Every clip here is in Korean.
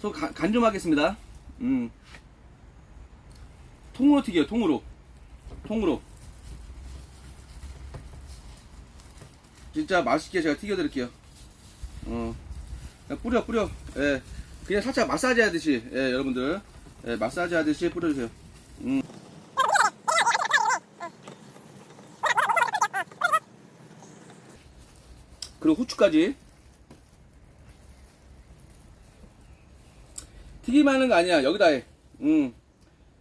소간 좀 하겠습니다. 음. 통으로 튀겨요, 통으로. 통으로. 진짜 맛있게 제가 튀겨드릴게요. 어. 뿌려, 뿌려. 예. 그냥 살짝 마사지 하듯이, 예, 여러분들. 예, 마사지 하듯이 뿌려주세요. 음. 그리고 후추까지. 튀김하는 거 아니야. 여기다 해. 음.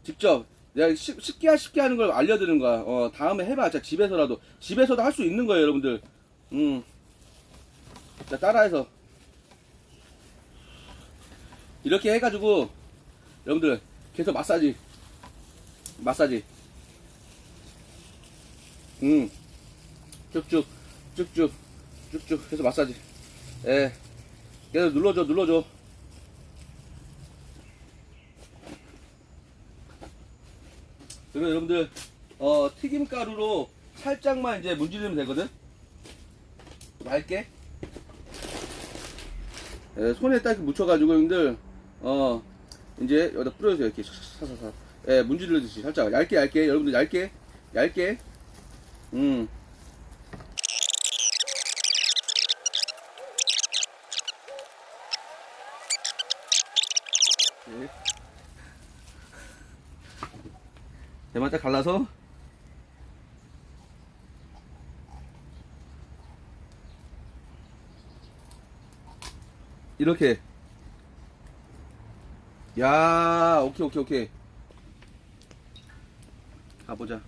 직접. 내가 쉽- 쉽게, 하- 쉽게 하는 걸 알려드리는 거야. 어, 다음에 해봐. 자, 집에서라도. 집에서도 할 수 있는 거예요, 여러분들. 음. 자, 따라해서. 이렇게 해가지고, 여러분들, 계속 마사지. 마사지. 음. 쭉쭉, 쭉쭉, 쭉쭉 해서 마사지. 예. 계속 눌러줘, 눌러줘. 그리고 여러분들 어, 튀김 가루로 살짝만 이제 문지르면 되거든. 맑게. 예, 손에 딱 묻혀가지고 여러분들 어 이제 여기다 뿌려주세요 이렇게 사사사. 예, 문지르 듯이 살짝 얇게 얇게 여러분들 얇게 얇게. 음. 예. 대만 딱 갈라서. 이렇게. 야 오케이 오케이 오케이. 가보자.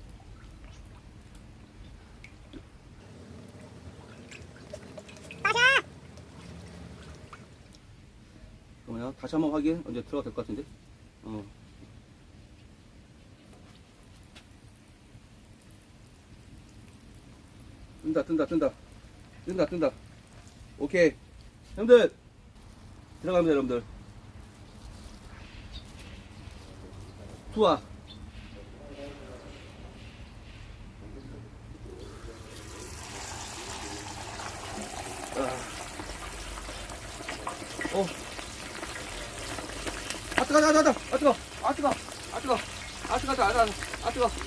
잠깐만요 다시 한번 확인. 언제 들어가 될 것 같은데 뜬다 뜬다 뜬다. 뜬다 뜬다. 오케이. 형들 들어갑니다 여러분들. 투하. 아. 어. 아 뜨거, 아 뜨거, 아 뜨거, 아 뜨거, 아 뜨거, 아 뜨거, 아 뜨거, 아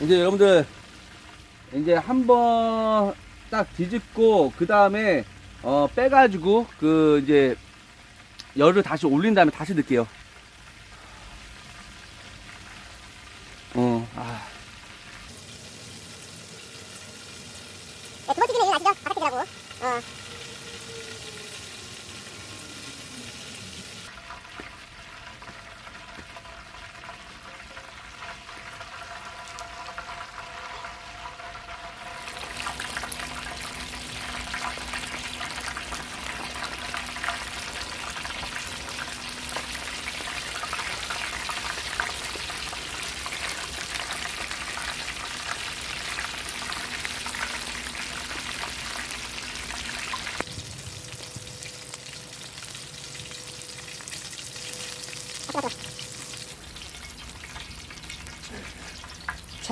이제 여러분들 이제 한번 딱 뒤집고 그 다음에 어 빼가지고 그 이제 열을 다시 올린 다음에 다시 넣을게요. 어, 아. 두 번째 기는 아시죠? 바깥이라고. 어.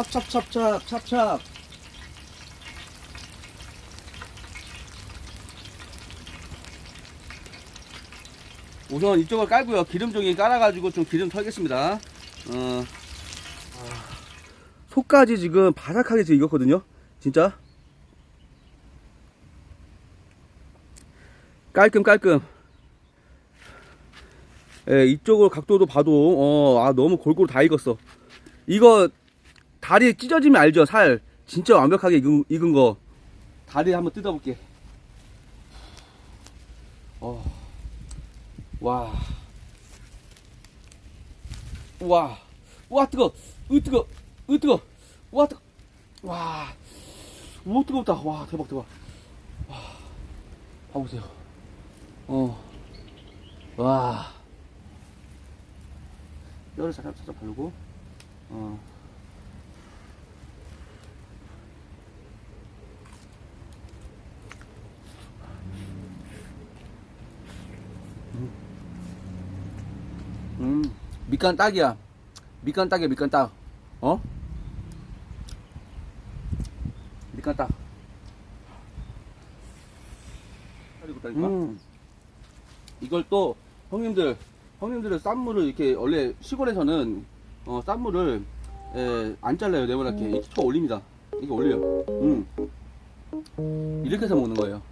찹찹찹찹 찹찹. 우선 이쪽을 깔고요. 기름종이 깔아가지고 좀 기름 털겠습니다. 어. 속까지 지금 바삭하게 지금 익었거든요. 진짜? 깔끔 깔끔. 예, 이쪽을 각도도 봐도 어, 아 너무 골고루 다 익었어. 이거 다리 찢어지면 알죠? 살. 진짜 완벽하게 익은, 익은 거. 다리 한번 뜯어볼게. 어. 와. 와, 와 뜨거, 으 뜨거, 으 뜨거, 와 뜨거, 와, 오 뜨겁다, 와 대박 대박, 와, 봐보세요, 어, 와, 뼈를 살짝 살짝 바르고, 어. 음, 밑간 딱이야. 밑간 딱이야, 밑간 딱. 어? 밑간 딱. 음. 이걸 또 형님들, 형님들은 쌈무를 이렇게 원래 시골에서는 어, 쌈무를 에, 안 잘라요, 네모나게. 이렇게 쳐 올립니다. 이거 올려요. 음. 이렇게 해서 먹는 거예요.